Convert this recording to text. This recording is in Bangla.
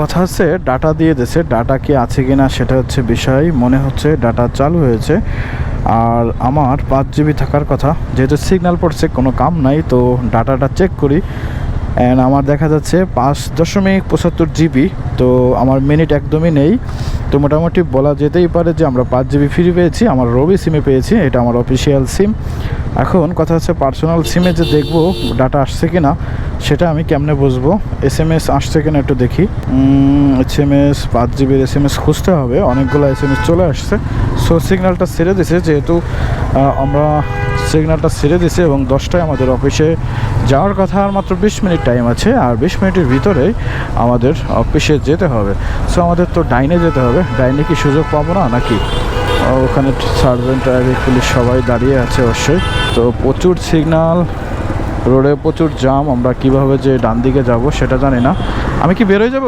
কথা হচ্ছে ডাটা দিয়ে দিয়েছে ডাটা কি আছে কি না সেটা হচ্ছে বিষয়। মনে হচ্ছে ডাটা চালু হয়েছে। আর আমার পাঁচ জিবি থাকার কথা, যেহেতু সিগন্যাল পড়ছে, কোনো কাম নাই, তো ডাটাটা চেক করি। অ্যান্ড আমার দেখা যাচ্ছে পাঁচ দশমিক পঁচাত্তর জিবি তো আমার মিনিট একদমই নেই। তো মোটামুটি বলা যেতেই পারে যে আমরা পাঁচ জিবি ফ্রি পেয়েছি, আমার রবি সিমে পেয়েছি, এটা আমার অফিসিয়াল সিম এখন কথা হচ্ছে পার্সোনাল সিমে যে দেখব ডাটা আসছে কি না সেটা আমি কেমনে বুঝব? এস এম এস আসছে কিনা একটু দেখি। এস এম এস পাঁচ জিবির এস এম এস খুঁজতে হবে, অনেকগুলো এস এম এস চলে আসছে। সো সিগন্যালটা ছেড়ে দিছে, যেহেতু আমরা সিগন্যালটা ছেড়ে দিছে এবং দশটায় আমাদের অফিসে যাওয়ার কথা আর মাত্র বিশ মিনিট টাইম আছে, আর বিশ মিনিটের ভিতরেই আমাদের অফিসে যেতে হবে। সো আমাদের তো ডাইনে যেতে হবে। ডাইনে কি সুযোগ পাবো না, নাকি? ওখানে সার্ভেন্ট, ট্রাফিক, পুলিশ সবাই দাঁড়িয়ে আছে অবশ্যই। তো প্রচুর সিগনাল রোডে প্রচুর জাম আমরা কীভাবে যে ডান দিকে যাব সেটা জানি না। আমি কি বেরোয় যাব?